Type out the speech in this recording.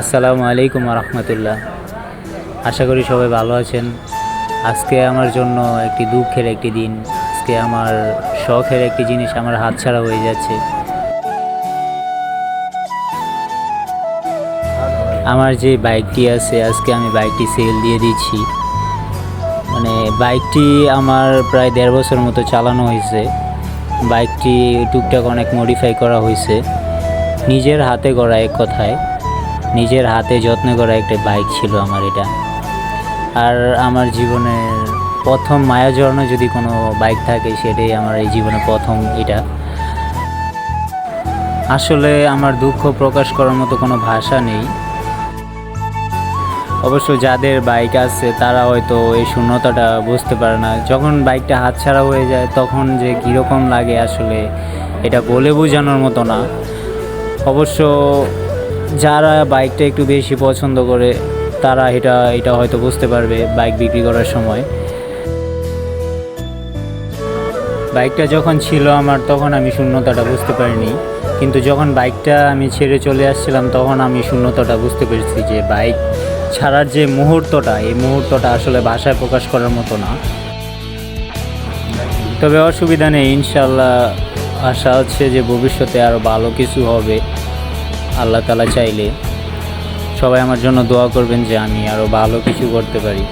আসসালামু আলাইকুম রহমতুল্লাহ। আশা করি সবাই ভালো আছেন। আজকে আমার জন্য একটি দুঃখের একটি দিন। আজকে আমার শখের একটি জিনিস আমার হাতছাড়া হয়ে যাচ্ছে। আমার যে বাইকটি আছে, আজকে আমি বাইকটি সেল দিয়ে দিচ্ছি। মানে বাইকটি আমার প্রায় দেড় বছর মতো চালানো হয়েছে। বাইকটি টুকটাক অনেক মডিফাই করা হয়েছে। নিজের হাতে গড়া এক কথায়। নিজের হাতে যত্ন করা একটা বাইক ছিল আমার এটা। আর আমার জীবনের প্রথম মায়াজন্য যদি কোনো বাইক থাকে, সেটাই আমার এই জীবনে প্রথম এটা। আসলে আমার দুঃখ প্রকাশ করার মতো কোনো ভাষা নেই। অবশ্য যাদের বাইক আছে, তারা হয়তো এই শূন্যতাটা বুঝতে পারে না। যখন বাইকটা হাতছাড়া হয়ে যায়, তখন যে কীরকম লাগে আসলে, এটা বলে বোঝানোর মতো না। অবশ্য যারা বাইকটা একটু বেশি পছন্দ করে, তারা এটা এটা হয়তো বুঝতে পারবে বাইক বিক্রি করার সময়। বাইকটা যখন ছিল আমার, তখন আমি শূন্যতাটা বুঝতে পারিনি। কিন্তু যখন বাইকটা আমি ছেড়ে চলে আসছিলাম, তখন আমি শূন্যতাটা বুঝতে পেরেছি যে বাইক ছাড়ার যে মুহূর্তটা, এই মুহূর্তটা আসলে ভাষায় প্রকাশ করার মতো না। তবে অসুবিধা নেই ইনশাল্লাহ আশা হচ্ছে যে ভবিষ্যতে আরও ভালো কিছু হবে। আল্লাহ তালা চাইলে সবাই আমার জন্য দোয়া করবেন যে আমি আরও ভালো কিছু করতে পারি।